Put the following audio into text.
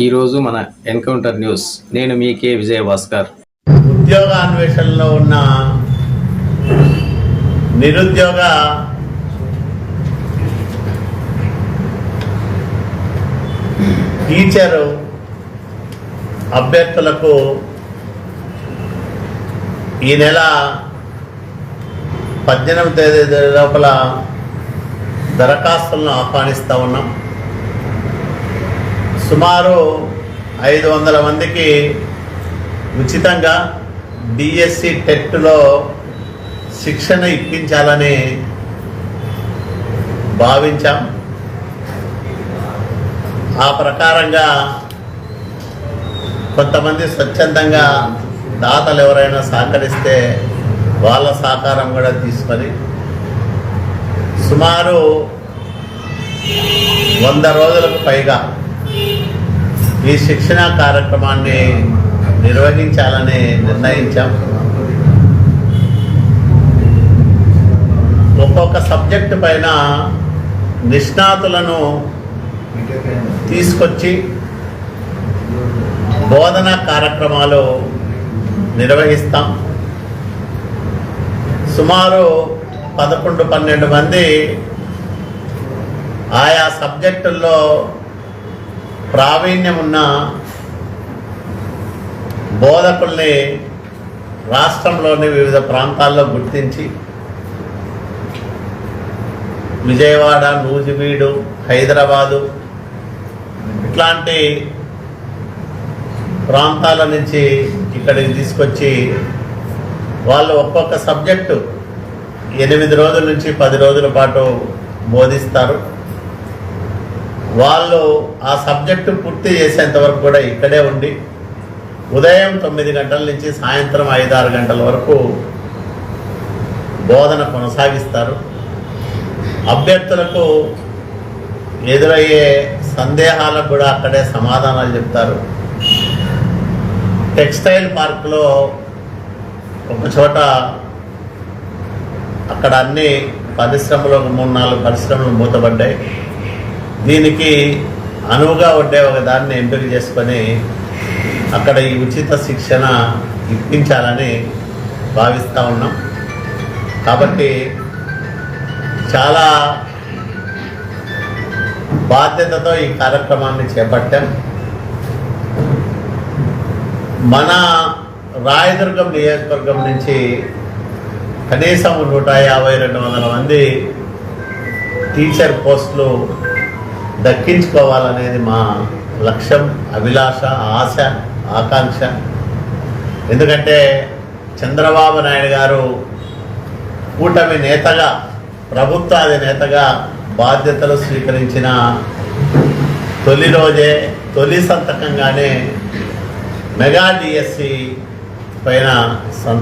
ఈరోజు మన encounter news. నేను మీ కే విజయ భాస్కర్ ఉద్యోగ అన్వేషణలో ఉన్న నిరుద్యోగ టీచరు అభ్యర్థులకు ఈ నెల పద్దెనిమిది తేదీ లోపల దరఖాస్తులను ఆహ్వానిస్తూ ఉన్నాం. సుమారు ఐదు వందల మందికి ఉచితంగా డిఎస్సి టెట్లో శిక్షణ ఇప్పించాలని భావించాం. ఆ ప్రకారంగా కొంతమంది స్వచ్ఛందంగా దాతలు ఎవరైనా సహకరిస్తే వాళ్ళ సహకారం కూడా తీసుకొని సుమారు వంద రోజులకు పైగా ఈ శిక్షణ కార్యక్రమాన్ని నిర్వహించాలని నిర్ణయించాం. ఒక్కొక్క సబ్జెక్టు పైన నిష్ణాతులను తీసుకొచ్చి బోధన కార్యక్రమాలు నిర్వహిస్తాం. సుమారు పదకొండు పన్నెండు మంది ఆయా సబ్జెక్టుల్లో ప్రావీణ్యం ఉన్న బోధకుల్ని రాష్ట్రంలోని వివిధ ప్రాంతాల్లో గుర్తించి విజయవాడ నూజివీడు హైదరాబాదు ఇట్లాంటి ప్రాంతాల నుంచి ఇక్కడికి తీసుకొచ్చి వాళ్ళు ఒక్కొక్క సబ్జెక్టు ఎనిమిది రోజుల నుంచి పది రోజుల పాటు బోధిస్తారు. వాళ్ళు ఆ సబ్జెక్టు పూర్తి చేసేంత వరకు కూడా ఇక్కడే ఉండి ఉదయం తొమ్మిది గంటల నుంచి సాయంత్రం ఐదు ఆరు గంటల వరకు బోధన కొనసాగిస్తారు. అభ్యర్థులకు ఎదురయ్యే సందేహాలకు కూడా అక్కడే సమాధానాలు చెప్తారు. టెక్స్టైల్ పార్క్లో ఒక చోట అక్కడ అన్ని పరిశ్రమలు మూడు నాలుగు పరిశ్రమలు మూతపడ్డాయి. దీనికి అనువుగా ఉండే ఒక దాన్ని ఎంపిక చేసుకొని అక్కడ ఈ ఉచిత శిక్షణ ఇప్పించాలని భావిస్తూ ఉన్నాం. కాబట్టి చాలా బాధ్యతతో ఈ కార్యక్రమాన్ని చేపట్టాం. మన రాయదుర్గం నియోజకవర్గం నుంచి కనీసం నూట యాభై రెండు వందల మంది టీచర్ పోస్టులు దక్కించుకోవాలనేది మా లక్ష్యం అభిలాష ఆశ ఆకాంక్ష. ఎందుకంటే చంద్రబాబు నాయుడు గారు కూటమి నేతగా ప్రభుత్వ అధినేతగా బాధ్యతలు స్వీకరించిన తొలి రోజే తొలి సంతకంగానే మెగా డిఎస్సి పైన సంతకం